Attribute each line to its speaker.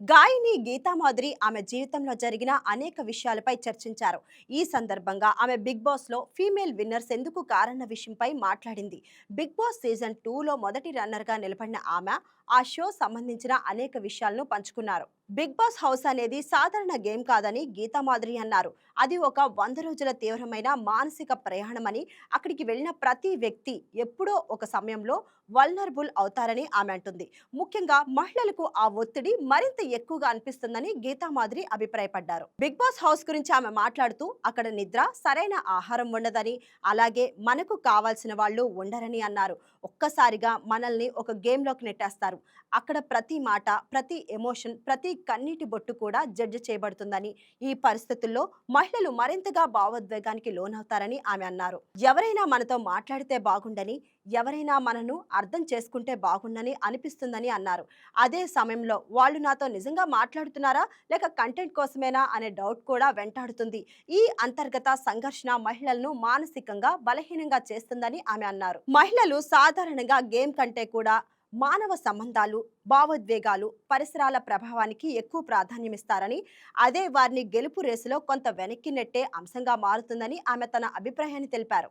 Speaker 1: గాయని గీతామాధురి ఆమె జీవితంలో జరిగిన అనేక విషయాలపై చర్చించారు. ఈ సందర్భంగా ఆమె బిగ్ బాస్లో ఫీమేల్ విన్నర్స్ ఎందుకు కారన్న విషయంపై మాట్లాడింది. బిగ్ బాస్ సీజన్ టూలో మొదటి రన్నర్గా నిలబడిన ఆమె ఆ షో సంబంధించిన అనేక విషయాలను పంచుకున్నారు. బిగ్ బాస్ హౌస్ అనేది సాధారణ గేమ్ కాదని గీతామాధురి అన్నారు. అది ఒక వంద రోజుల తీవ్రమైన మానసిక ప్రయాణమని అక్కడికి వెళ్ళిన ప్రతి వ్యక్తి ఎప్పుడో ఒక సమయంలో వల్నరబుల్ అవుతారని ఆమె అంటుంది. ముఖ్యంగా మహిళలకు ఆ ఒత్తిడి మరింత ఎక్కువగా అనిపిస్తుందని గీతామాధురి అభిప్రాయపడ్డారు. బిగ్ బాస్ హౌస్ గురించి ఆమె మాట్లాడుతూ అక్కడ నిద్ర సరైన ఆహారం ఉండదని అలాగే మనకు కావాల్సిన వాళ్ళు ఉండరని అన్నారు. ఒక్కసారిగా మనల్ని ఒక గేమ్లోకి నెట్టేస్తారు. అక్కడ ప్రతి మాట ప్రతి ఎమోషన్ ప్రతి కన్నీటి బొట్టు కూడా జడ్జి చేయబడుతుందని. ఈ పరిస్థితుల్లో మహిళలు మరింతగా భావోద్వేగానికి లోనవుతారని ఆమె అన్నారు. ఎవరైనా మనతో మాట్లాడితే బాగుండని ఎవరైనా మనను అర్థం చేసుకుంటే బాగుండని అనిపిస్తుందని అన్నారు. అదే సమయంలో వాళ్ళు నాతో నిజంగా మాట్లాడుతున్నారా లేక కంటెంట్ కోసమేనా అనే డౌట్ కూడా వెంటాడుతుంది. ఈ అంతర్గత సంఘర్షణ మహిళలను మానసికంగా బలహీనంగా చేస్తుందని ఆమె అన్నారు. మహిళలు సాధారణంగా గేమ్ కంటే కూడా మానవ సంబంధాలు భావోద్వేగాలు పరిసరాల ప్రభావానికి ఎక్కువ ప్రాధాన్యమిస్తారని అదే వారిని గెలుపు రేసులో కొంత వెనక్కి నెట్టే అంశంగా మారుతుందని ఆమె తన అభిప్రాయాన్ని తెలిపారు.